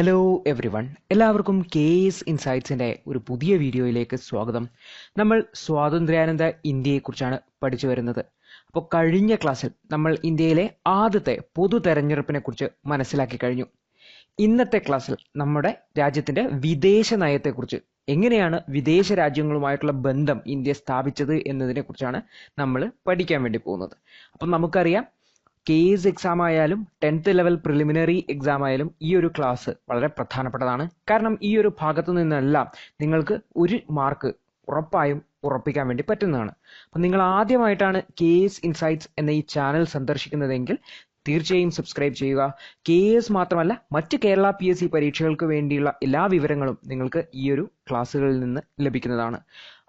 Hello everyone എല്ലാവർക്കും K S ഇൻസൈറ്റ്സിന്റെ ഒരു പുതിയ വീഡിയോയിലേക്ക് സ്വാഗതം. നമ്മൾ സ്വാതന്ത്ര്യാനന്ത ഇന്ത്യയെക്കുറിച്ചാണ് പഠിച്ചു വരുന്നത്. അപ്പോൾ കഴിഞ്ഞ ക്ലാസ്സിൽ നമ്മൾ ഇന്ത്യയിലെ ആദ്യത്തെ പൊതു തെരഞ്ഞെടുപ്പിനെ കുറിച്ച് മനസ്സിലാക്കി കഴിഞ്ഞു. ഇന്നത്തെ ക്ലാസ്സിൽ നമ്മുടെ രാജ്യത്തിന്റെ വിദേശ നയത്തെക്കുറിച്ച് എങ്ങനെയാണ് വിദേശ രാജ്യങ്ങളുമായിട്ടുള്ള ബന്ധം ഇന്ത്യ സ്ഥാപിച്ചത് എന്നതിനെ കുറിച്ചാണ് നമ്മൾ പഠിക്കാൻ വേണ്ടി പോകുന്നത്. അപ്പം നമുക്കറിയാം കേസ് എക്സാം ആയാലും ടെൻത്ത് ലെവൽ പ്രിലിമിനറി എക്സാം ആയാലും ഈ ഒരു ക്ലാസ് വളരെ പ്രധാനപ്പെട്ടതാണ്. കാരണം ഈ ഒരു ഭാഗത്തു നിന്നെല്ലാം നിങ്ങൾക്ക് ഒരു മാർക്ക് ഉറപ്പായും ഉറപ്പിക്കാൻ വേണ്ടി പറ്റുന്നതാണ്. അപ്പം നിങ്ങൾ ആദ്യമായിട്ടാണ് കെ എസ് ഇൻസൈറ്റ്സ് എന്ന ഈ ചാനൽ സന്ദർശിക്കുന്നതെങ്കിൽ തീർച്ചയായും സബ്സ്ക്രൈബ് ചെയ്യുക. കെ എസ് മാത്രമല്ല മറ്റ് കേരള പി എസ് സി പരീക്ഷകൾക്ക് വേണ്ടിയുള്ള എല്ലാ വിവരങ്ങളും നിങ്ങൾക്ക് ഈ ഒരു ക്ലാസ്സുകളിൽ നിന്ന് ലഭിക്കുന്നതാണ്.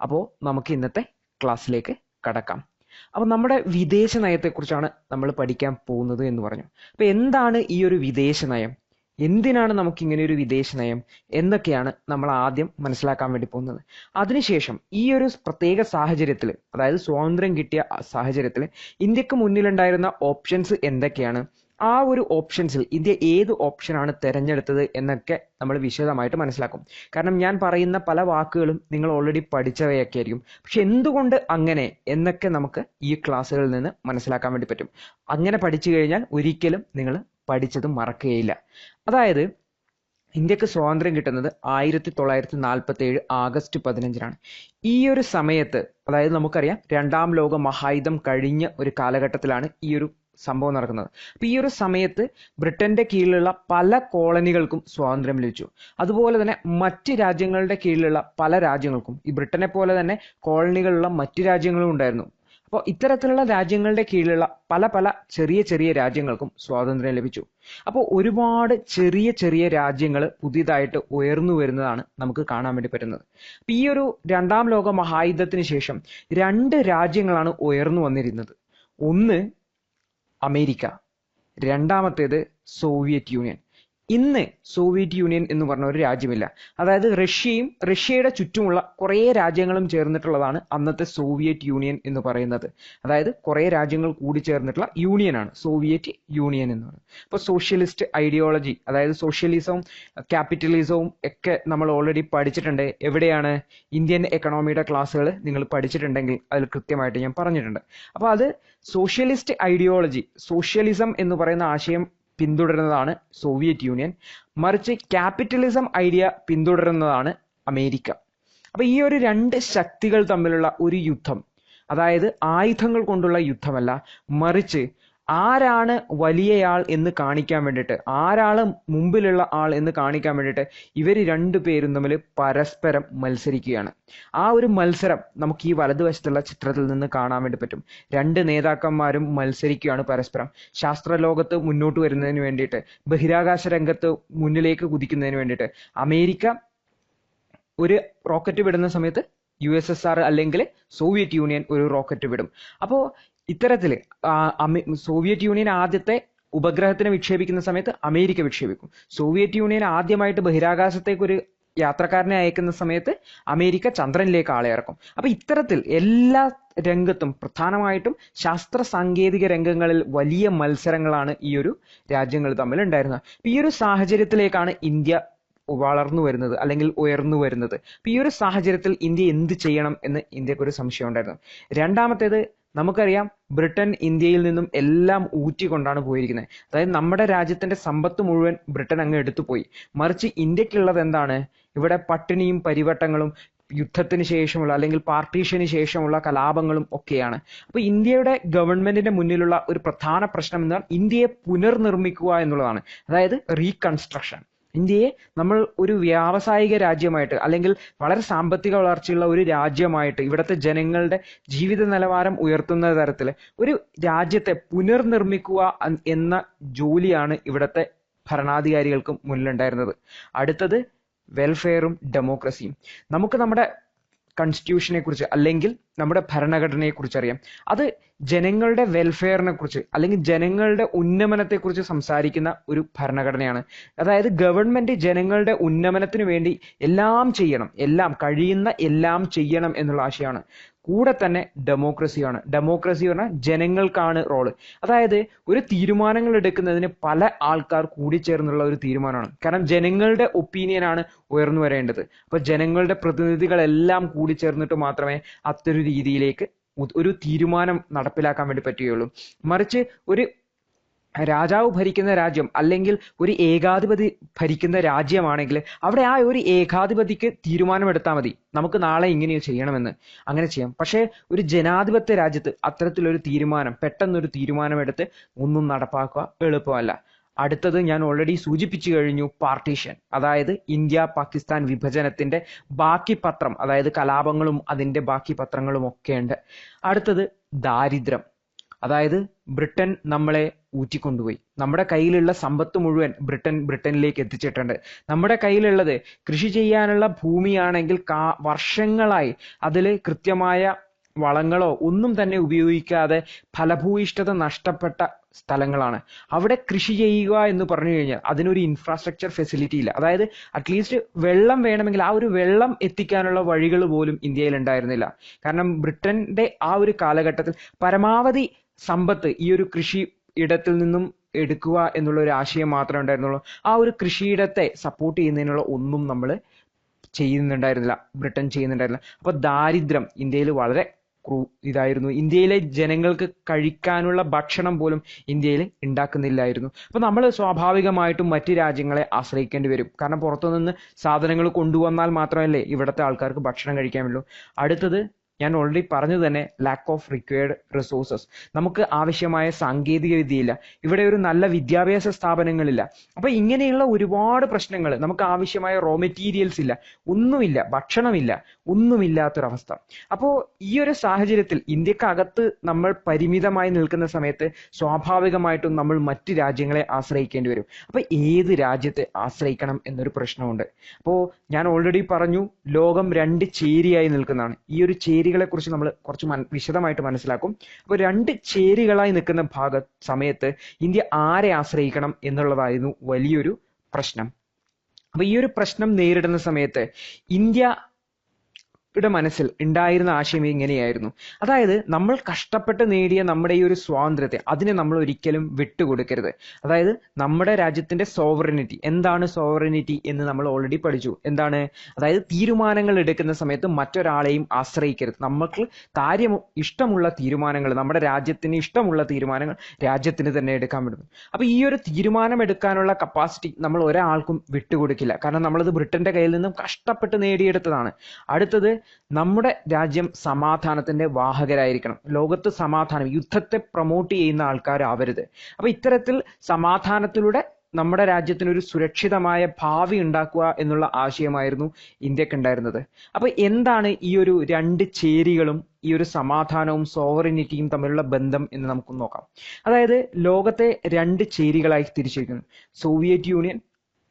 അപ്പോൾ നമുക്ക് ഇന്നത്തെ ക്ലാസ്സിലേക്ക് കടക്കാം. അപ്പോൾ നമ്മുടെ വിദേശ നയത്തെക്കുറിച്ചാണ് നമ്മൾ പഠിക്കാൻ പോകുന്നത് എന്ന് പറഞ്ഞു. അപ്പോൾ എന്താണ് ഈ ഒരു വിദേശ നയം? എന്തിനാണ് നമുക്ക് ഇങ്ങനെ ഒരു വിദേശ നയം? എന്നൊക്കെയാണ് നമ്മൾ ആദ്യം മനസ്സിലാക്കാൻ വേണ്ടി പോകുന്നത്. അതിനുശേഷം ഈ ഒരു പ്രത്യേക സാഹചര്യത്തിൽ അതായത് സ്വാതന്ത്ര്യം കിട്ടിയ സാഹചര്യത്തിൽ ഇന്ത്യയ്ക്ക് മുന്നിലുണ്ടായിരുന്ന ഓപ്ഷൻസ് എന്തൊക്കെയാണ്? ആ ഒരു ഓപ്ഷൻസിൽ ഇന്ത്യ ഏത് ഓപ്ഷനാണ് തിരഞ്ഞെടുത്തത് എന്നൊക്കെ നമ്മൾ വിശദമായിട്ട് മനസ്സിലാക്കും. കാരണം ഞാൻ പറയുന്ന പല വാക്കുകളും നിങ്ങൾ ഓൾറെഡി പഠിച്ചവയൊക്കെ ആയിരിക്കും പക്ഷെ എന്തുകൊണ്ട് അങ്ങനെ എന്നൊക്കെ നമുക്ക് ഈ ക്ലാസ്സുകളിൽ നിന്ന് മനസ്സിലാക്കാൻ വേണ്ടി പറ്റും. അങ്ങനെ പഠിച്ചു കഴിഞ്ഞാൽ ഒരിക്കലും നിങ്ങൾ പഠിച്ചത് മറക്കുകയില്ല. അതായത് ഇന്ത്യയ്ക്ക് സ്വാതന്ത്ര്യം കിട്ടുന്നത് ആയിരത്തി തൊള്ളായിരത്തി നാൽപ്പത്തി ഏഴ് ആഗസ്റ്റ് പതിനഞ്ചിനാണ്. ഈ ഒരു സമയത്ത് അതായത് നമുക്കറിയാം രണ്ടാം ലോക മഹായുധം കഴിഞ്ഞ ഒരു കാലഘട്ടത്തിലാണ് ഈ ഒരു സംഭവം നടക്കുന്നത്. അപ്പൊ ഈ ഒരു സമയത്ത് ബ്രിട്ടന്റെ കീഴിലുള്ള പല കോളനികൾക്കും സ്വാതന്ത്ര്യം ലഭിച്ചു. അതുപോലെ തന്നെ മറ്റ് രാജ്യങ്ങളുടെ കീഴിലുള്ള പല രാജ്യങ്ങൾക്കും. ഈ ബ്രിട്ടനെ പോലെ തന്നെ കോളനികളുള്ള മറ്റു രാജ്യങ്ങളും ഉണ്ടായിരുന്നു. അപ്പോൾ ഇത്തരത്തിലുള്ള രാജ്യങ്ങളുടെ കീഴിലുള്ള പല പല ചെറിയ ചെറിയ രാജ്യങ്ങൾക്കും സ്വാതന്ത്ര്യം ലഭിച്ചു. അപ്പോൾ ഒരുപാട് ചെറിയ ചെറിയ രാജ്യങ്ങൾ പുതിയതായിട്ട് ഉയർന്നു വരുന്നതാണ് നമുക്ക് കാണാൻ വേണ്ടി പറ്റുന്നത്. അപ്പൊ ഈ ഒരു രണ്ടാം ലോക മഹായുദ്ധത്തിന് ശേഷം രണ്ട് രാജ്യങ്ങളാണ് ഉയർന്നു വന്നിരുന്നത്. ഒന്ന് അമേരിക്ക. രണ്ടാമത്തേത് സോവിയറ്റ് യൂണിയൻ. ഇന്ന് സോവിയറ്റ് യൂണിയൻ എന്ന് പറഞ്ഞ ഒരു രാജ്യമില്ല. അതായത് റഷ്യയും റഷ്യയുടെ ചുറ്റുമുള്ള കുറേ രാജ്യങ്ങളും ചേർന്നിട്ടുള്ളതാണ് അന്നത്തെ സോവിയറ്റ് യൂണിയൻ എന്ന് പറയുന്നത്. അതായത് കുറേ രാജ്യങ്ങൾ കൂടി ചേർന്നിട്ടുള്ള യൂണിയനാണ് സോവിയറ്റ് യൂണിയൻ എന്ന് പറയുന്നത്. അപ്പോൾ സോഷ്യലിസ്റ്റ് ഐഡിയോളജി അതായത് സോഷ്യലിസവും ക്യാപിറ്റലിസവും ഒക്കെ നമ്മൾ ഓൾറെഡി പഠിച്ചിട്ടുണ്ട്. എവിടെയാണ്? ഇന്ത്യൻ എക്കണോമിയുടെ ക്ലാസ്സുകൾ നിങ്ങൾ പഠിച്ചിട്ടുണ്ടെങ്കിൽ അതിൽ കൃത്യമായിട്ട് ഞാൻ പറഞ്ഞിട്ടുണ്ട്. അപ്പോൾ അത് സോഷ്യലിസ്റ്റ് ഐഡിയോളജി സോഷ്യലിസം എന്ന് പറയുന്ന ആശയം പിന്തുടരുന്നതാണ് സോവിയറ്റ് യൂണിയൻ. മറിച്ച് ക്യാപിറ്റലിസം ഐഡിയ പിന്തുടരുന്നതാണ് അമേരിക്ക. അപ്പൊ ഈ ഒരു രണ്ട് ശക്തികൾ തമ്മിലുള്ള ഒരു യുദ്ധം അതായത് ആയുധങ്ങൾ കൊണ്ടുള്ള യുദ്ധമല്ല മറിച്ച് ആരാണ് വലിയയാൾ എന്ന് കാണിക്കാൻ വേണ്ടിയിട്ട്? ആരാണ് മുമ്പിലുള്ള ആൾ എന്ന് കാണിക്കാൻ വേണ്ടിയിട്ട് ഇവർ രണ്ടു പേരും തമ്മിൽ പരസ്പരം മത്സരിക്കുകയാണ്. ആ ഒരു മത്സരം നമുക്ക് ഈ വലതുവശത്തുള്ള ചിത്രത്തിൽ നിന്ന് കാണാൻ വേണ്ടി പറ്റും. രണ്ട് നേതാക്കന്മാരും മത്സരിക്കുകയാണ് പരസ്പരം. ശാസ്ത്രലോകത്ത് മുന്നോട്ട് വരുന്നതിന് വേണ്ടിയിട്ട് ബഹിരാകാശ രംഗത്ത് മുന്നിലേക്ക് കുതിക്കുന്നതിന് വേണ്ടിയിട്ട്. അമേരിക്ക ഒരു റോക്കറ്റ് വിടുന്ന സമയത്ത് യു എസ് എസ് ആർ അല്ലെങ്കിൽ സോവിയറ്റ് യൂണിയൻ ഒരു റോക്കറ്റ് വിടും. അപ്പോൾ ഇത്തരത്തിൽ സോവിയറ്റ് യൂണിയൻ ആദ്യത്തെ ഉപഗ്രഹത്തിനെ വിക്ഷേപിക്കുന്ന സമയത്ത് അമേരിക്ക വിക്ഷേപിക്കും. സോവിയറ്റ് യൂണിയൻ ആദ്യമായിട്ട് ബഹിരാകാശത്തേക്ക് ഒരു യാത്രക്കാരനെ അയക്കുന്ന സമയത്ത് അമേരിക്ക ചന്ദ്രനിലേക്ക് ആളെ ഇറക്കും. അപ്പൊ ഇത്തരത്തിൽ എല്ലാ രംഗത്തും പ്രധാനമായിട്ടും ശാസ്ത്ര സാങ്കേതിക രംഗങ്ങളിൽ വലിയ മത്സരങ്ങളാണ് ഈ ഒരു രാജ്യങ്ങൾ തമ്മിൽ ഉണ്ടായിരുന്നത് അപ്പൊ ഈ ഒരു സാഹചര്യത്തിലേക്കാണ് ഇന്ത്യ വളർന്നു വരുന്നത് അല്ലെങ്കിൽ ഉയർന്നു വരുന്നത്. അപ്പൊ ഈ ഒരു സാഹചര്യത്തിൽ ഇന്ത്യ എന്ത് ചെയ്യണം എന്ന് ഇന്ത്യയ്ക്ക് ഒരു സംശയം ഉണ്ടായിരുന്നു രണ്ടാമത്തേത് നമുക്കറിയാം ബ്രിട്ടൻ ഇന്ത്യയിൽ നിന്നും എല്ലാം ഊറ്റിക്കൊണ്ടാണ് പോയിരിക്കുന്നത്. അതായത് നമ്മുടെ രാജ്യത്തിന്റെ സമ്പത്ത് മുഴുവൻ ബ്രിട്ടൻ അങ്ങ് എടുത്തു പോയി. മറിച്ച് ഇന്ത്യക്കുള്ളത് എന്താണ്? ഇവിടെ പട്ടിണിയും പരിവട്ടങ്ങളും യുദ്ധത്തിന് ശേഷമുള്ള അല്ലെങ്കിൽ പാർട്ടീഷന് ശേഷമുള്ള കലാപങ്ങളും ഒക്കെയാണ്. അപ്പൊ ഇന്ത്യയുടെ ഗവൺമെന്റിന്റെ മുന്നിലുള്ള ഒരു പ്രധാന പ്രശ്നം എന്നാൽ ഇന്ത്യയെ പുനർനിർമ്മിക്കുക എന്നുള്ളതാണ്. അതായത് റീകൺസ്ട്രക്ഷൻ. ഇന്ത്യയെ നമ്മൾ ഒരു വ്യാവസായിക രാജ്യമായിട്ട് അല്ലെങ്കിൽ വളരെ സാമ്പത്തിക വളർച്ചയുള്ള ഒരു രാജ്യമായിട്ട് ഇവിടുത്തെ ജനങ്ങളുടെ ജീവിത നിലവാരം ഉയർത്തുന്ന തരത്തിൽ ഒരു രാജ്യത്തെ പുനർനിർമ്മിക്കുക എന്ന ജോലിയാണ് ഇവിടുത്തെ ഭരണാധികാരികൾക്ക് മുന്നിലുണ്ടായിരുന്നത്. അടുത്തത് വെൽഫെയറും ഡെമോക്രസിയും നമുക്ക് നമ്മുടെ കോൺസ്റ്റിറ്റ്യൂഷനെ കുറിച്ച് അല്ലെങ്കിൽ നമ്മുടെ ഭരണഘടനയെ കുറിച്ച് അറിയാം അത് ജനങ്ങളുടെ വെൽഫെയറിനെ കുറിച്ച് അല്ലെങ്കിൽ ജനങ്ങളുടെ ഉന്നമനത്തെ കുറിച്ച് സംസാരിക്കുന്ന ഒരു ഭരണഘടനയാണ്. അതായത് ഗവൺമെന്റ് ജനങ്ങളുടെ ഉന്നമനത്തിന് വേണ്ടി എല്ലാം ചെയ്യണം എല്ലാം കഴിയുന്ന എല്ലാം ചെയ്യണം എന്നുള്ള ആശയമാണ്. കൂടെ തന്നെ ഡെമോക്രസിയാണ് ഡെമോക്രസി പറഞ്ഞാൽ ജനങ്ങൾക്കാണ് റോൾ അതായത് ഒരു തീരുമാനങ്ങൾ എടുക്കുന്നതിന് പല ആൾക്കാർ കൂടി ചേർന്നുള്ള ഒരു തീരുമാനമാണ്. കാരണം ജനങ്ങളുടെ ഒപ്പീനിയനാണ് ഉയർന്നു വരേണ്ടത്. അപ്പൊ ജനങ്ങളുടെ പ്രതിനിധികളെല്ലാം കൂടിച്ചേർന്നിട്ട് മാത്രമേ അത്തരം രീതിയിലേക്ക് ഒരു തീരുമാനം നടപ്പിലാക്കാൻ വേണ്ടി പറ്റുകയുള്ളൂ. മറിച്ച് ഒരു രാജാവ് ഭരിക്കുന്ന രാജ്യം അല്ലെങ്കിൽ ഒരു ഏകാധിപതി ഭരിക്കുന്ന രാജ്യമാണെങ്കിൽ അവിടെ ആ ഒരു ഏകാധിപതിക്ക് തീരുമാനമെടുത്താൽ മതി. നമുക്ക് നാളെ ഇങ്ങനെ ചെയ്യണമെന്ന്. അങ്ങനെ ചെയ്യാം. പക്ഷേ ഒരു ജനാധിപത്യ രാജ്യത്ത് അത്തരത്തിലൊരു തീരുമാനം പെട്ടെന്നൊരു തീരുമാനമെടുത്ത് ഒന്നും നടപ്പാക്കുക എളുപ്പമല്ല. അടുത്തത് ഞാൻ ഓൾറെഡി സൂചിപ്പിച്ചു കഴിഞ്ഞു പാർട്ടീഷൻ അതായത് ഇന്ത്യ പാകിസ്ഥാൻ വിഭജനത്തിന്റെ ബാക്കി പത്രം അതായത് കലാപങ്ങളും അതിന്റെ ബാക്കി പത്രങ്ങളും ഒക്കെ ഉണ്ട് അടുത്തത് ദാരിദ്ര്യം. അതായത് ബ്രിട്ടൻ നമ്മളെ ഊറ്റിക്കൊണ്ടുപോയി. നമ്മുടെ കയ്യിലുള്ള സമ്പത്ത് മുഴുവൻ ബ്രിട്ടൻ ബ്രിട്ടനിലേക്ക് എത്തിച്ചിട്ടുണ്ട്. നമ്മുടെ കയ്യിലുള്ളത് കൃഷി ചെയ്യാനുള്ള ഭൂമിയാണെങ്കിൽ കാ വർഷങ്ങളായി അതിൽ കൃത്യമായ വളങ്ങളോ ഒന്നും തന്നെ ഉപയോഗിക്കാതെ ഫലഭൂയിഷ്ഠത നഷ്ടപ്പെട്ട സ്ഥലങ്ങളാണ്. അവിടെ കൃഷി ചെയ്യുക എന്ന് പറഞ്ഞു കഴിഞ്ഞാൽ അതിനൊരു ഇൻഫ്രാസ്ട്രക്ചർ ഫെസിലിറ്റി ഇല്ല. അതായത് അറ്റ്ലീസ്റ്റ് വെള്ളം വേണമെങ്കിൽ ആ ഒരു വെള്ളം എത്തിക്കാനുള്ള വഴികൾ പോലും ഇന്ത്യയിൽ ഉണ്ടായിരുന്നില്ല. കാരണം ബ്രിട്ടന്റെ ആ ഒരു കാലഘട്ടത്തിൽ പരമാവധി സമ്പത്ത് ഈ ഒരു കൃഷി ഇടത്തിൽ നിന്നും എടുക്കുക എന്നുള്ള ഒരു ആശയം മാത്രമേ ഉണ്ടായിരുന്നുള്ളൂ. ആ ഒരു കൃഷിയിടത്തെ സപ്പോർട്ട് ചെയ്യുന്നതിനുള്ള ഒന്നും നമ്മൾ ചെയ്യുന്നുണ്ടായിരുന്നില്ല. ബ്രിട്ടൻ ചെയ്യുന്നുണ്ടായിരുന്നില്ല. അപ്പോൾ ദാരിദ്ര്യം ഇന്ത്യയിൽ വളരെ ക്രൂ ഇതായിരുന്നു. ഇന്ത്യയിലെ ജനങ്ങൾക്ക് കഴിക്കാനുള്ള ഭക്ഷണം പോലും ഇന്ത്യയിൽ ഉണ്ടാക്കുന്നില്ലായിരുന്നു. അപ്പോൾ നമ്മൾ സ്വാഭാവികമായിട്ടും മറ്റ് രാജ്യങ്ങളെ ആശ്രയിക്കേണ്ടി വരും. കാരണം പുറത്തുനിന്ന് സാധനങ്ങൾ കൊണ്ടുവന്നാൽ മാത്രമല്ലേ ഇവിടുത്തെ ആൾക്കാർക്ക് ഭക്ഷണം കഴിക്കാൻ പറ്റുള്ളൂ അടുത്തത് ഞാൻ ഓൾറെഡി പറഞ്ഞു തന്നെ ലാക്ക് ഓഫ് റിക്വയർഡ് റിസോഴ്സസ് നമുക്ക് ആവശ്യമായ സാങ്കേതിക വിദ്യയില്ല. ഇവിടെ ഒരു നല്ല വിദ്യാഭ്യാസ സ്ഥാപനങ്ങളില്ല. അപ്പൊ ഇങ്ങനെയുള്ള ഒരുപാട് പ്രശ്നങ്ങൾ നമുക്ക് ആവശ്യമായ റോ മെറ്റീരിയൽസ് ഇല്ല. ഒന്നുമില്ല. ഭക്ഷണമില്ല. ഒന്നുമില്ലാത്തൊരവസ്ഥ. അപ്പോ ഈ ഒരു സാഹചര്യത്തിൽ ഇന്ത്യക്കകത്ത് നമ്മൾ പരിമിതമായി നിൽക്കുന്ന സമയത്ത് സ്വാഭാവികമായിട്ടും നമ്മൾ മറ്റ് രാജ്യങ്ങളെ ആശ്രയിക്കേണ്ടി വരും. അപ്പൊ ഏത് രാജ്യത്തെ ആശ്രയിക്കണം എന്നൊരു പ്രശ്നമുണ്ട്. അപ്പോ ഞാൻ ഓൾറെഡി പറഞ്ഞു ലോകം രണ്ട് ചേരിയായി നിൽക്കുന്നതാണ്. ഈ ഒരു ചേരികളെ കുറിച്ച് നമ്മൾ കുറച്ച് വിശദമായിട്ട് മനസ്സിലാക്കും. അപ്പോൾ രണ്ട് ചേരികളായി നിൽക്കുന്ന ഭാഗ സമയത്ത് ഇന്ത്യ ആരെ ആശ്രയിക്കണം എന്നുള്ളതായിരുന്നു വലിയൊരു പ്രശ്നം. അപ്പൊ ഈ ഒരു പ്രശ്നം നേരിടുന്ന സമയത്ത് ഇന്ത്യ യുടെ മനസ്സിൽ ഉണ്ടായിരുന്ന ആശയം ഇങ്ങനെയായിരുന്നു. അതായത് നമ്മൾ കഷ്ടപ്പെട്ട് നേടിയ നമ്മുടെ ഈ ഒരു സ്വാതന്ത്ര്യത്തെ അതിനെ നമ്മൾ ഒരിക്കലും വിട്ടുകൊടുക്കരുത്. അതായത് നമ്മുടെ രാജ്യത്തിന്റെ സോവറിനിറ്റി. എന്താണ് സോവറിനിറ്റി എന്ന് നമ്മൾ ഓൾറെഡി പഠിച്ചു. എന്താണ്? അതായത് തീരുമാനങ്ങൾ എടുക്കുന്ന സമയത്ത് മറ്റൊരാളെയും ആശ്രയിക്കരുത്. നമുക്ക് കാര്യം ഇഷ്ടമുള്ള തീരുമാനങ്ങൾ നമ്മുടെ രാജ്യത്തിന് ഇഷ്ടമുള്ള തീരുമാനങ്ങൾ രാജ്യത്തിന് തന്നെ എടുക്കാൻ പറ്റും. അപ്പൊ ഈ ഒരു തീരുമാനം എടുക്കാനുള്ള കപ്പാസിറ്റി നമ്മൾ ഒരാൾക്കും വിട്ടുകൊടുക്കില്ല. കാരണം നമ്മളത് ബ്രിട്ടന്റെ കയ്യിൽ നിന്നും കഷ്ടപ്പെട്ട് നേടിയെടുത്തതാണ്. അടുത്തത് നമ്മുടെ രാജ്യം സമാധാനത്തിന്റെ വാഹകരായിരിക്കണം. ലോകത്ത് സമാധാനം യുദ്ധത്തെ പ്രൊമോട്ട് ചെയ്യുന്ന ആൾക്കാരാവരുത്. അപ്പൊ ഇത്തരത്തിൽ സമാധാനത്തിലൂടെ നമ്മുടെ രാജ്യത്തിന് ഒരു സുരക്ഷിതമായ ഭാവി ഉണ്ടാക്കുക എന്നുള്ള ആശയമായിരുന്നു ഇന്ത്യയ്ക്ക് ഉണ്ടായിരുന്നത്. അപ്പൊ എന്താണ് ഈ ഒരു രണ്ട് ചേരികളും ഈ ഒരു സമാധാനവും സോവറിനിറ്റിയും തമ്മിലുള്ള ബന്ധം എന്ന് നമുക്ക് നോക്കാം. അതായത് ലോകത്തെ രണ്ട് ചേരികളായി തിരിച്ചിരിക്കുന്നു. Soviet Union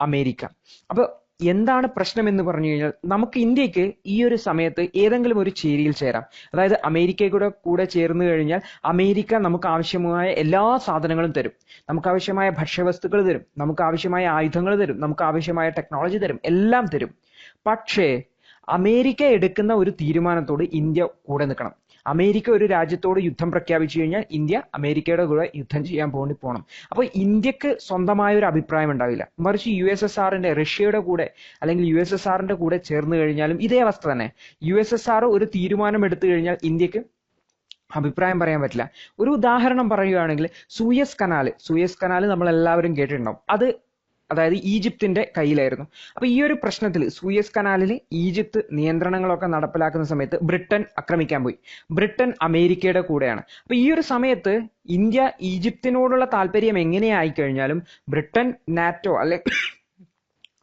America. അപ്പൊ എന്താണ് പ്രശ്നം എന്ന് പറഞ്ഞു കഴിഞ്ഞാൽ നമുക്ക് ഇന്ത്യയ്ക്ക് ഈ ഒരു സമയത്ത് ഏതെങ്കിലും ഒരു ചേരിയിൽ ചേരാം. അതായത് അമേരിക്കയുടെ കൂടെ ചേർന്ന് കഴിഞ്ഞാൽ അമേരിക്ക നമുക്ക് ആവശ്യമായ എല്ലാ സാധനങ്ങളും തരും. നമുക്ക് ആവശ്യമായ ഭക്ഷ്യവസ്തുക്കൾ തരും. നമുക്ക് ആവശ്യമായ ആയുധങ്ങൾ തരും. നമുക്ക് ആവശ്യമായ ടെക്നോളജി തരും. എല്ലാം തരും. പക്ഷേ അമേരിക്ക എടുക്കുന്ന ഒരു തീരുമാനത്തോട് ഇന്ത്യ കൂടെ നിൽക്കണം. അമേരിക്ക ഒരു രാജ്യത്തോട് യുദ്ധം പ്രഖ്യാപിച്ചു കഴിഞ്ഞാൽ ഇന്ത്യ അമേരിക്കയുടെ കൂടെ യുദ്ധം ചെയ്യാൻ പോകേണ്ടി പോകണം അപ്പോൾ ഇന്ത്യയ്ക്ക് സ്വന്തമായ ഒരു അഭിപ്രായം ഉണ്ടാവില്ല. മറിച്ച് യു എസ് എസ് ആറിന്റെ റഷ്യയുടെ കൂടെ അല്ലെങ്കിൽ യു എസ് എസ് ആറിന്റെ കൂടെ ചേർന്ന് കഴിഞ്ഞാലും ഇതേ അവസ്ഥ തന്നെ. യു എസ് എസ് ആർ ഒരു തീരുമാനം എടുത്തു കഴിഞ്ഞാൽ ഇന്ത്യയ്ക്ക് അഭിപ്രായം പറയാൻ പറ്റില്ല. ഒരു ഉദാഹരണം പറയുകയാണെങ്കിൽ സൂയസ് കനാല്. സൂയസ് കനാല് നമ്മൾ എല്ലാവരും കേട്ടിട്ടുണ്ടാവും. അത് അതായത് ഈജിപ്തിന്റെ കയ്യിലായിരുന്നു. അപ്പൊ ഈ ഒരു പ്രശ്നത്തിൽ സൂയസ് കനാലിൽ ഈജിപ്ത് നിയന്ത്രണങ്ങളൊക്കെ നടപ്പിലാക്കുന്ന സമയത്ത് ബ്രിട്ടൻ ആക്രമിക്കാൻ പോയി. ബ്രിട്ടൻ അമേരിക്കയുടെ കൂടെയാണ്. അപ്പൊ ഈ ഒരു സമയത്ത് ഇന്ത്യ ഈജിപ്തിനോടുള്ള താല്പര്യം എങ്ങനെയായി കഴിഞ്ഞാലും ബ്രിട്ടൻ നാറ്റോ അല്ലെ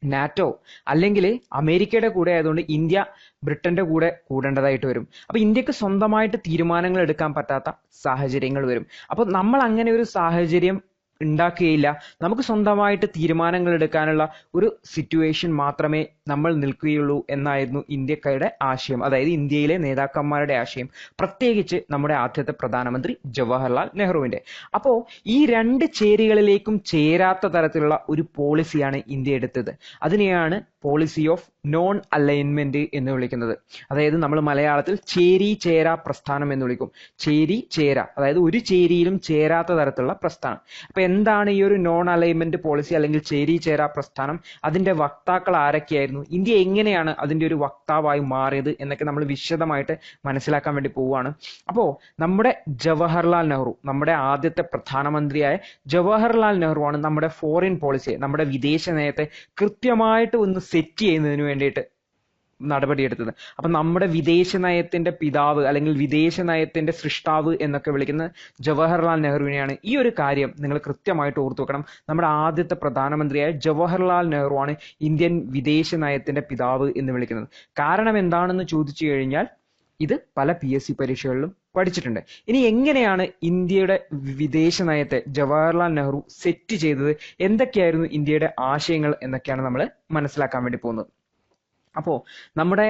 നാറ്റോ അല്ലെങ്കിൽ അമേരിക്കയുടെ കൂടെ ആയതുകൊണ്ട് ഇന്ത്യ ബ്രിട്ടന്റെ കൂടെ കൂടേണ്ടതായിട്ട് വരും. അപ്പൊ ഇന്ത്യയ്ക്ക് സ്വന്തമായിട്ട് തീരുമാനങ്ങൾ എടുക്കാൻ പറ്റാത്ത സാഹചര്യങ്ങൾ വരും. അപ്പൊ നമ്മൾ അങ്ങനെ ഒരു സാഹചര്യം ഉണ്ടാക്കുകയില്ല. നമുക്ക് സ്വന്തമായിട്ട് തീരുമാനങ്ങൾ എടുക്കാനുള്ള ഒരു സിറ്റുവേഷൻ മാത്രമേ നമ്മൾ നിൽക്കുകയുള്ളൂ എന്നായിരുന്നു ഇന്ത്യക്കാരുടെ ആശയം. അതായത് ഇന്ത്യയിലെ നേതാക്കന്മാരുടെ ആശയം. പ്രത്യേകിച്ച് നമ്മുടെ ആദ്യത്തെ പ്രധാനമന്ത്രി ജവഹർലാൽ നെഹ്റുവിന്റെ അപ്പോ ഈ രണ്ട് ചേരികളിലേക്കും ചേരാത്ത തരത്തിലുള്ള ഒരു പോളിസിയാണ് ഇന്ത്യ എടുത്തത്. അതിനെയാണ് പോളിസി ഓഫ് നോൺ അലൈൻമെന്റ് എന്ന് വിളിക്കുന്നത്. അതായത് നമ്മൾ മലയാളത്തിൽ ചേരി ചേരാ പ്രസ്ഥാനം എന്ന് വിളിക്കും. ചേരി ചേര. അതായത് ഒരു ചേരിയിലും ചേരാത്ത തരത്തിലുള്ള പ്രസ്ഥാനം. അപ്പൊ എന്താണ് ഈ ഒരു നോൺ അലൈൻമെന്റ് പോളിസി അല്ലെങ്കിൽ ചേരി ചേരാ പ്രസ്ഥാനം? അതിന്റെ വക്താക്കൾ ആരൊക്കെയായിരുന്നു? ഇന്ത്യ എങ്ങനെയാണ് അതിന്റെ ഒരു വക്താവായി മാറിയത് എന്നൊക്കെ നമ്മൾ വിശദമായിട്ട് മനസ്സിലാക്കാൻ വേണ്ടി പോവുകയാണ്. അപ്പോ നമ്മുടെ ജവഹർലാൽ നെഹ്റു നമ്മുടെ ആദ്യത്തെ പ്രധാനമന്ത്രിയായ ജവഹർലാൽ നെഹ്റു ആണ് നമ്മുടെ ഫോറിൻ പോളിസിയെ നമ്മുടെ വിദേശ നയത്തെ കൃത്യമായിട്ട് ഒന്ന് സെറ്റ് ചെയ്യുന്നതിന് വേണ്ടിയിട്ട് നടപടിയെടുത്തത്. അപ്പൊ നമ്മുടെ വിദേശ നയത്തിന്റെ പിതാവ് അല്ലെങ്കിൽ വിദേശ നയത്തിന്റെ സൃഷ്ടാവ് എന്നൊക്കെ വിളിക്കുന്ന ജവഹർലാൽ നെഹ്റുവിനെയാണ് ഈ ഒരു കാര്യം നിങ്ങൾ കൃത്യമായിട്ട് ഓർത്തു വെക്കണം. നമ്മുടെ ആദ്യത്തെ പ്രധാനമന്ത്രിയായ ജവഹർലാൽ നെഹ്റു ആണ് ഇന്ത്യൻ വിദേശ നയത്തിന്റെ പിതാവ് എന്ന് വിളിക്കുന്നത്. കാരണം എന്താണെന്ന് ചോദിച്ചു കഴിഞ്ഞാൽ ഇത് പല പി എസ് സി പരീക്ഷകളിലും പഠിച്ചിട്ടുണ്ട്. ഇനി എങ്ങനെയാണ് ഇന്ത്യയുടെ വിദേശ നയത്തെ ജവഹർലാൽ നെഹ്റു സെറ്റ് ചെയ്തത്? എന്തൊക്കെയായിരുന്നു ഇന്ത്യയുടെ ആശയങ്ങൾ എന്നൊക്കെയാണ് നമ്മൾ മനസ്സിലാക്കാൻ വേണ്ടി പോകുന്നത്. അപ്പോ നമ്മുടെ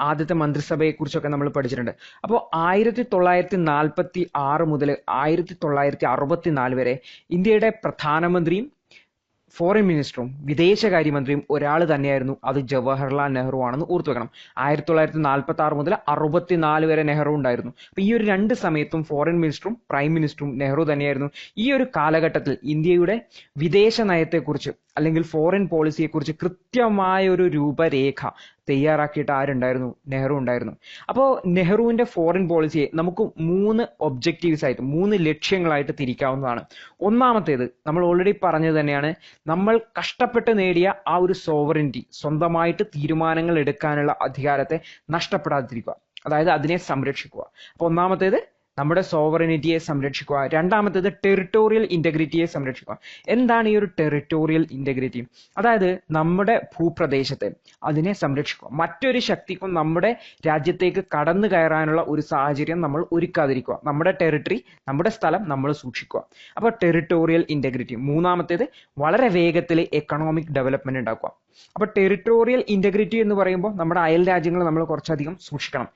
ആദ്യത്തെ മന്ത്രിസഭയെ കുറിച്ചൊക്കെ നമ്മൾ പഠിച്ചിട്ടുണ്ട്. അപ്പോൾ ആയിരത്തി തൊള്ളായിരത്തി നാൽപ്പത്തി ആറ് മുതൽ ആയിരത്തി തൊള്ളായിരത്തി അറുപത്തി നാല് വരെ ഇന്ത്യയുടെ പ്രധാനമന്ത്രിയും ഫോറിൻ മിനിസ്റ്ററും വിദേശകാര്യമന്ത്രിയും ഒരാൾ തന്നെയായിരുന്നു. അത് ജവഹർലാൽ നെഹ്റു ആണെന്ന് ഓർത്തു വെക്കണം. ആയിരത്തി തൊള്ളായിരത്തി നാൽപ്പത്തി ആറ് മുതൽ അറുപത്തിനാല് വരെ നെഹ്റു ഉണ്ടായിരുന്നു. അപ്പൊ ഈ ഒരു രണ്ട് സമയത്തും ഫോറിൻ മിനിസ്റ്ററും പ്രൈം മിനിസ്റ്ററും നെഹ്റു തന്നെയായിരുന്നു. ഈ ഒരു കാലഘട്ടത്തിൽ ഇന്ത്യയുടെ വിദേശ നയത്തെക്കുറിച്ച് അല്ലെങ്കിൽ ഫോറിൻ പോളിസിയെക്കുറിച്ച് കൃത്യമായ ഒരു രൂപരേഖ തയ്യാറാക്കിയിട്ട് ആരുണ്ടായിരുന്നു? നെഹ്റു ഉണ്ടായിരുന്നു. അപ്പോൾ നെഹ്റുവിന്റെ ഫോറിൻ പോളിസിയെ നമുക്ക് മൂന്ന് ഒബ്ജക്റ്റീവ്സ് ആയിട്ട് മൂന്ന് ലക്ഷ്യങ്ങളായിട്ട് തിരിക്കാവുന്നതാണ്. ഒന്നാമത്തേത് നമ്മൾ ഓൾറെഡി പറഞ്ഞത് തന്നെയാണ് നമ്മൾ കഷ്ടപ്പെട്ട് നേടിയ ആ ഒരു സോവറിന്റി സ്വന്തമായിട്ട് തീരുമാനങ്ങൾ എടുക്കാനുള്ള അധികാരത്തെ നഷ്ടപ്പെടാതിരിക്കുക. അതായത് അതിനെ സംരക്ഷിക്കുക. അപ്പൊ ഒന്നാമത്തേത് നമ്മുടെ സോവറിനിറ്റിയെ സംരക്ഷിക്കുക. രണ്ടാമത്തേത് ടെറിട്ടോറിയൽ ഇന്റഗ്രിറ്റിയെ സംരക്ഷിക്കുക. എന്താണ് ഈ ഒരു ടെറിട്ടോറിയൽ ഇന്റഗ്രിറ്റി അതായത് നമ്മുടെ ഭൂപ്രദേശത്തെ അതിനെ സംരക്ഷിക്കുക. മറ്റൊരു ശക്തിക്കും നമ്മുടെ രാജ്യത്തേക്ക് കടന്നു കയറാനുള്ള ഒരു സാഹചര്യം നമ്മൾ ഒരുക്കാതിരിക്കുക. നമ്മുടെ ടെറിട്ടറി നമ്മുടെ സ്ഥലം നമ്മൾ സൂക്ഷിക്കുക. അപ്പോൾ ടെറിട്ടോറിയൽ ഇന്റഗ്രിറ്റി മൂന്നാമത്തേത് വളരെ വേഗത്തിൽ എക്കണോമിക് ഡെവലപ്മെന്റ് ഉണ്ടാക്കുക. അപ്പോൾ ടെറിട്ടോറിയൽ ഇന്റഗ്രിറ്റി എന്ന് പറയുമ്പോൾ നമ്മുടെ അയൽ രാജ്യങ്ങൾ നമ്മൾ കുറച്ചധികം സൂക്ഷിക്കണം.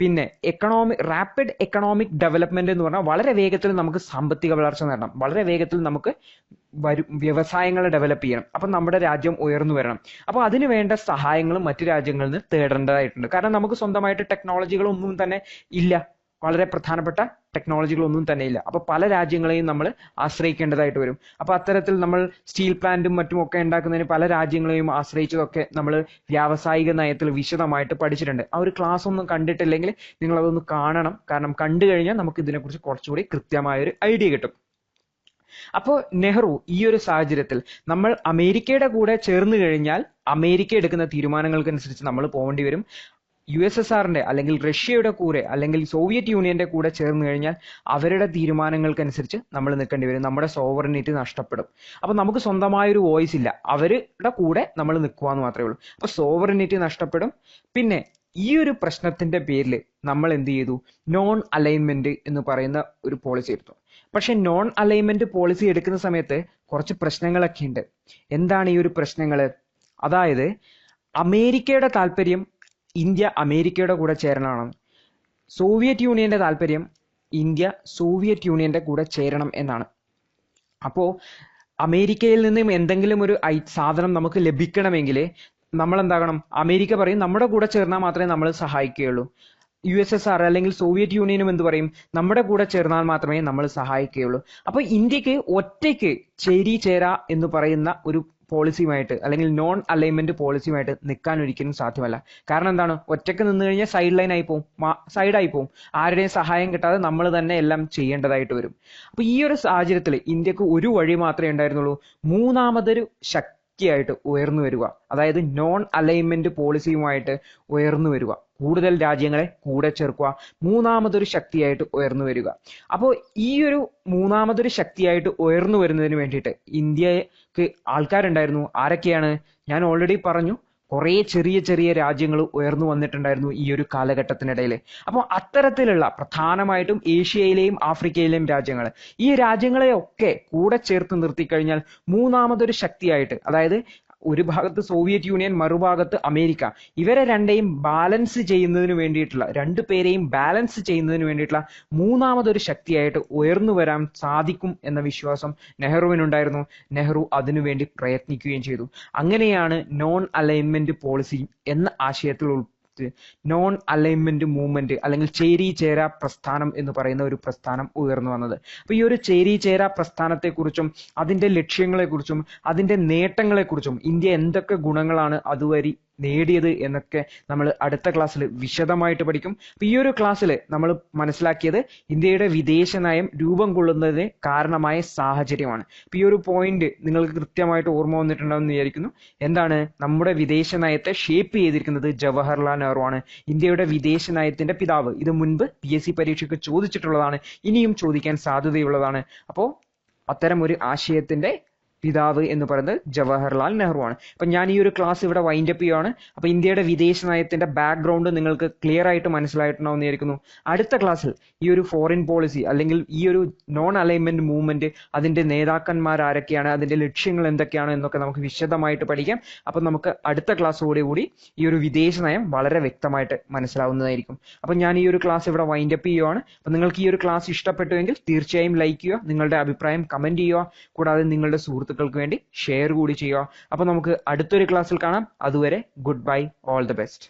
പിന്നെ എക്കണോമിക് റാപ്പിഡ് എക്കണോമിക് ഡെവലപ്മെന്റ് എന്ന് പറഞ്ഞാൽ വളരെ വേഗത്തിൽ നമുക്ക് സാമ്പത്തിക വളർച്ച നേടണം. വളരെ വേഗത്തിൽ നമുക്ക് വരും വ്യവസായങ്ങൾ ഡെവലപ്പ് ചെയ്യണം. അപ്പം നമ്മുടെ രാജ്യം ഉയർന്നു വരണം. അപ്പോൾ അതിന് വേണ്ട സഹായങ്ങളും മറ്റു രാജ്യങ്ങളിൽ നിന്ന് തേടേണ്ടതായിട്ടുണ്ട്. കാരണം നമുക്ക് സ്വന്തമായിട്ട് ടെക്നോളജികളൊന്നും തന്നെ ഇല്ല. വളരെ പ്രധാനപ്പെട്ട ടെക്നോളജികളൊന്നും തന്നെ ഇല്ല അപ്പൊ പല രാജ്യങ്ങളെയും നമ്മൾ ആശ്രയിക്കേണ്ടതായിട്ട് വരും. അപ്പൊ അത്തരത്തിൽ നമ്മൾ സ്റ്റീൽ പ്ലാന്റും മറ്റും ഒക്കെ ഉണ്ടാക്കുന്നതിന് പല രാജ്യങ്ങളെയും ആശ്രയിച്ചതൊക്കെ നമ്മൾ വ്യാവസായിക നയത്തിൽ വിശദമായിട്ട് പഠിച്ചിട്ടുണ്ട്. ആ ഒരു ക്ലാസ് ഒന്നും കണ്ടിട്ടില്ലെങ്കിൽ നിങ്ങൾ അതൊന്ന് കാണണം. കാരണം കണ്ടു കഴിഞ്ഞാൽ നമുക്ക് ഇതിനെക്കുറിച്ച് കുറച്ചുകൂടി കൃത്യമായ ഒരു ഐഡിയ കിട്ടും. അപ്പോൾ നെഹ്റു ഈ ഒരു സാഹചര്യത്തിൽ നമ്മൾ അമേരിക്കയുടെ കൂടെ ചേർന്ന് കഴിഞ്ഞാൽ അമേരിക്ക എടുക്കുന്ന തീരുമാനങ്ങൾക്കനുസരിച്ച് നമ്മൾ പോകേണ്ടി വരും. യു എസ് എസ് ആറിന്റെ അല്ലെങ്കിൽ റഷ്യയുടെ കൂടെ അല്ലെങ്കിൽ സോവിയറ്റ് യൂണിയന്റെ കൂടെ ചേർന്ന് കഴിഞ്ഞാൽ അവരുടെ തീരുമാനങ്ങൾക്കനുസരിച്ച് നമ്മൾ നിൽക്കേണ്ടി വരും. നമ്മുടെ സോവറിനിറ്റി നഷ്ടപ്പെടും. അപ്പൊ നമുക്ക് സ്വന്തമായൊരു വോയിസ് ഇല്ല. അവരുടെ കൂടെ നമ്മൾ നിൽക്കുവാന്ന് മാത്രമേ ഉള്ളൂ. അപ്പൊ സോവറിനിറ്റി നഷ്ടപ്പെടും. പിന്നെ ഈ ഒരു പ്രശ്നത്തിന്റെ പേരിൽ നമ്മൾ എന്ത് ചെയ്തു? നോൺ അലൈൻമെന്റ് എന്ന് പറയുന്ന ഒരു പോളിസി എടുത്തു. പക്ഷെ നോൺ അലൈൻമെന്റ് പോളിസി എടുക്കുന്ന സമയത്ത് കുറച്ച് പ്രശ്നങ്ങളൊക്കെ ഉണ്ട്. എന്താണ് ഈ ഒരു പ്രശ്നങ്ങൾ അതായത് അമേരിക്കയുടെ താല്പര്യം ഇന്ത്യ അമേരിക്കയുടെ കൂടെ ചേരണമെന്ന് സോവിയറ്റ് യൂണിയന്റെ താല്പര്യം ഇന്ത്യ സോവിയറ്റ് യൂണിയന്റെ കൂടെ ചേരണം എന്നാണ്. അപ്പോൾ അമേരിക്കയിൽ നിന്നും എന്തെങ്കിലും ഒരു സാധനം നമുക്ക് ലഭിക്കണമെങ്കിൽ നമ്മൾ എന്താകണം അമേരിക്ക പറയും നമ്മുടെ കൂടെ ചേർന്നാൽ മാത്രമേ നമ്മൾ സഹായിക്കുകയുള്ളൂ. യു എസ് എസ് ആർ അല്ലെങ്കിൽ സോവിയറ്റ് യൂണിയനും എന്ത് പറയും? നമ്മുടെ കൂടെ ചേർന്നാൽ മാത്രമേ നമ്മൾ സഹായിക്കുകയുള്ളൂ. അപ്പൊ ഇന്ത്യയ്ക്ക് ഒറ്റയ്ക്ക് ചേരി ചേരാ എന്ന് പറയുന്ന ഒരു പോളിസിയുമായിട്ട് അല്ലെങ്കിൽ നോൺ അലൈൻമെന്റ് പോളിസിയുമായിട്ട് നിൽക്കാൻ ഒരിക്കലും സാധ്യമല്ല. കാരണം എന്താണ്? ഒറ്റയ്ക്ക് നിന്ന് കഴിഞ്ഞാൽ സൈഡ് ലൈൻ ആയി പോകും സൈഡായി പോകും ആരുടെയും സഹായം കിട്ടാതെ നമ്മൾ തന്നെ എല്ലാം ചെയ്യേണ്ടതായിട്ട് വരും. അപ്പൊ ഈ ഒരു സാഹചര്യത്തിൽ ഇന്ത്യയ്ക്ക് ഒരു വഴി മാത്രമേ ഉണ്ടായിരുന്നുള്ളൂ. മൂന്നാമതൊരു ശക്തിയായിട്ട് ഉയർന്നു വരിക. അതായത് നോൺ അലൈൻമെന്റ് പോളിസിയുമായിട്ട് ഉയർന്നു വരിക. കൂടുതൽ രാജ്യങ്ങളെ കൂടെ ചേർക്കുക. മൂന്നാമതൊരു ശക്തിയായിട്ട് ഉയർന്നു വരിക. അപ്പോൾ ഈ ഒരു മൂന്നാമതൊരു ശക്തിയായിട്ട് ഉയർന്നു വരുന്നതിന് വേണ്ടിയിട്ട് ഇന്ത്യയ്ക്ക് ആൾക്കാരുണ്ടായിരുന്നു. ആരൊക്കെയാണ്? ഞാൻ ഓൾറെഡി പറഞ്ഞു കുറേ ചെറിയ ചെറിയ രാജ്യങ്ങൾ ഉയർന്നു വന്നിട്ടുണ്ടായിരുന്നു ഈ ഒരു കാലഘട്ടത്തിനിടയിൽ അപ്പോൾ അത്തരത്തിലുള്ള പ്രധാനമായിട്ടും ഏഷ്യയിലെയും ആഫ്രിക്കയിലെയും രാജ്യങ്ങൾ ഈ രാജ്യങ്ങളെയൊക്കെ കൂടെ ചേർത്ത് നിർത്തിക്കഴിഞ്ഞാൽ മൂന്നാമതൊരു ശക്തിയായിട്ട് അതായത് ഒരു ഭാഗത്ത് സോവിയറ്റ് യൂണിയൻ മറുഭാഗത്ത് അമേരിക്ക. ഇവരെ രണ്ടെയും ബാലൻസ് ചെയ്യുന്നതിന് വേണ്ടിയിട്ടുള്ള രണ്ടു പേരെയും ബാലൻസ് ചെയ്യുന്നതിന് വേണ്ടിയിട്ടുള്ള മൂന്നാമതൊരു ശക്തിയായിട്ട് ഉയർന്നു വരാൻ സാധിക്കും എന്ന വിശ്വാസം നെഹ്റുവിനുണ്ടായിരുന്നു. നെഹ്റു അതിനുവേണ്ടി പ്രയത്നിക്കുകയും ചെയ്തു. അങ്ങനെയാണ് നോൺ അലൈൻമെന്റ് പോളിസി എന്ന ആശയത്തിൽ ഉൾ നോൺ അലൈൻമെന്റ് മൂവ്മെന്റ് അല്ലെങ്കിൽ ചേരി ചേര പ്രസ്ഥാനം എന്ന് പറയുന്ന ഒരു പ്രസ്ഥാനം ഉയർന്നു വന്നത്. അപ്പൊ ഈ ഒരു ചേരി ചേര പ്രസ്ഥാനത്തെക്കുറിച്ചും അതിന്റെ ലക്ഷ്യങ്ങളെക്കുറിച്ചും അതിന്റെ നേട്ടങ്ങളെക്കുറിച്ചും ഇന്ത്യ എന്തൊക്കെ ഗുണങ്ങളാണ് അതുവരെ നേടിയത് എന്നൊക്കെ നമ്മൾ അടുത്ത ക്ലാസ്സിൽ വിശദമായിട്ട് പഠിക്കും. അപ്പൊ ഈ ഒരു ക്ലാസ്സിൽ നമ്മൾ മനസ്സിലാക്കിയത് ഇന്ത്യയുടെ വിദേശ നയം രൂപം കൊള്ളുന്നതിന് കാരണമായ സാഹചര്യമാണ്. അപ്പൊ ഈ ഒരു പോയിന്റ് നിങ്ങൾക്ക് കൃത്യമായിട്ട് ഓർമ്മ വന്നിട്ടുണ്ടാവും വിചാരിക്കുന്നു. എന്താണ്? നമ്മുടെ വിദേശ നയത്തെ ഷേപ്പ് ചെയ്തിരിക്കുന്നത് ജവഹർലാൽ നെഹ്റു ആണ്. ഇന്ത്യയുടെ വിദേശ നയത്തിന്റെ പിതാവ്. ഇത് മുൻപ് പി എസ് സി പരീക്ഷയ്ക്ക് ചോദിച്ചിട്ടുള്ളതാണ്. ഇനിയും ചോദിക്കാൻ സാധ്യതയുള്ളതാണ്. അപ്പോൾ അത്തരം ഒരു ആശയത്തിന്റെ പിതാവ് എന്ന് പറയുന്നത് ജവഹർലാൽ നെഹ്റു ആണ്. അപ്പൊ ഞാൻ ഈ ഒരു ക്ലാസ് ഇവിടെ വൈൻഡ് അപ്പ് ചെയ്യുകയാണ് അപ്പൊ ഇന്ത്യയുടെ വിദേശ നയത്തിന്റെ ബാക്ക്ഗ്രൗണ്ട് നിങ്ങൾക്ക് ക്ലിയർ ആയിട്ട് മനസ്സിലായിട്ടുണ്ടാവും വിചാരിക്കുന്നു അടുത്ത ക്ലാസ്സിൽ ഈ ഒരു ഫോറിൻ പോളിസി അല്ലെങ്കിൽ ഈ ഒരു നോൺ അലൈൻമെന്റ് മൂവ്മെന്റ് അതിന്റെ നേതാക്കന്മാർ ആരൊക്കെയാണ് അതിന്റെ ലക്ഷ്യങ്ങൾ എന്തൊക്കെയാണ് എന്നൊക്കെ നമുക്ക് വിശദമായിട്ട് പഠിക്കാം. അപ്പൊ നമുക്ക് അടുത്ത ക്ലാസ്സോടെ കൂടി ഈ ഒരു വിദേശ നയം വളരെ വ്യക്തമായിട്ട് മനസ്സിലാവുന്നതായിരിക്കും. അപ്പൊ ഞാൻ ഈ ഒരു ക്ലാസ് ഇവിടെ വൈൻഡ് അപ്പ് ചെയ്യുവാണ്. അപ്പൊ നിങ്ങൾക്ക് ഈ ഒരു ക്ലാസ് ഇഷ്ടപ്പെട്ടുവെങ്കിൽ തീർച്ചയായും ലൈക്ക് ചെയ്യുക നിങ്ങളുടെ അഭിപ്രായം കമന്റ് ചെയ്യുക കൂടാതെ നിങ്ങളുടെ സുഹൃത്തുക്കൾക്ക് വേണ്ടി ഷെയർ കൂടി ചെയ്യുക. അപ്പോൾ നമുക്ക് അടുത്തൊരു ക്ലാസ്സിൽ കാണാം. അതുവരെ goodbye all the best